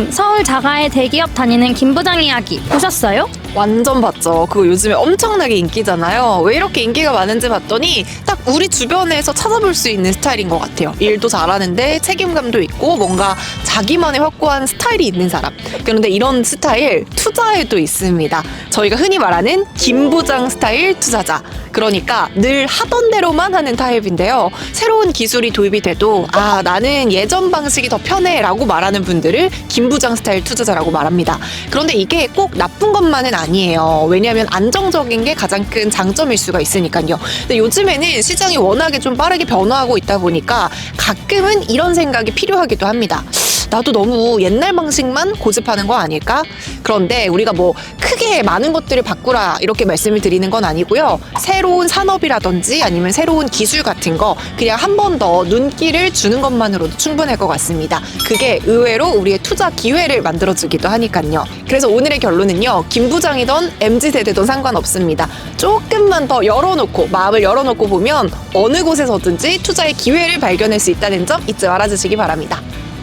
부장님, 서울 자가의 대기업 다니는 김 부장 이야기 보셨어요? 완전 봤죠. 그거 요즘에 엄청나게 인기잖아요. 왜 이렇게 인기가 많은지 봤더니 딱 우리 주변에서 찾아볼 수 있는 스타일인 것 같아요. 일도 잘하는데 책임감도 있고 뭔가 자기만의 확고한 스타일이 있는 사람. 그런데 이런 스타일 투자에도 있습니다. 저희가 흔히 말하는 김부장 스타일 투자자. 그러니까 늘 하던 대로만 하는 타입인데요. 새로운 기술이 도입이 돼도 아 나는 예전 방식이 더 편해라고 말하는 분들을 김부장 스타일 투자자라고 말합니다. 그런데 이게 꼭 나쁜 것만은 아니에요. 왜냐하면 안정적인 게 가장 큰 장점일 수가 있으니까요. 근데 요즘에는 시장이 워낙에 좀 빠르게 변화하고 있다 보니까 가끔은 이런 생각이 필요하기도 합니다. 나도 너무 옛날 방식만 고집하는 거 아닐까? 그런데 우리가 뭐 크게 많은 것들을 바꾸라 이렇게 말씀을 드리는 건 아니고요. 새로운 산업이라든지 아니면 새로운 기술 같은 거 그냥 한 번 더 눈길을 주는 것만으로도 충분할 것 같습니다. 그게 의외로 우리의 투자 기회를 만들어주기도 하니까요. 그래서 오늘의 결론은요. 김 부장이던 MZ 세대든 상관없습니다. 조금만 더 열어놓고 마음을 열어놓고 보면 어느 곳에서든지 투자의 기회를 발견할 수 있다는 점 잊지 말아주시기 바랍니다.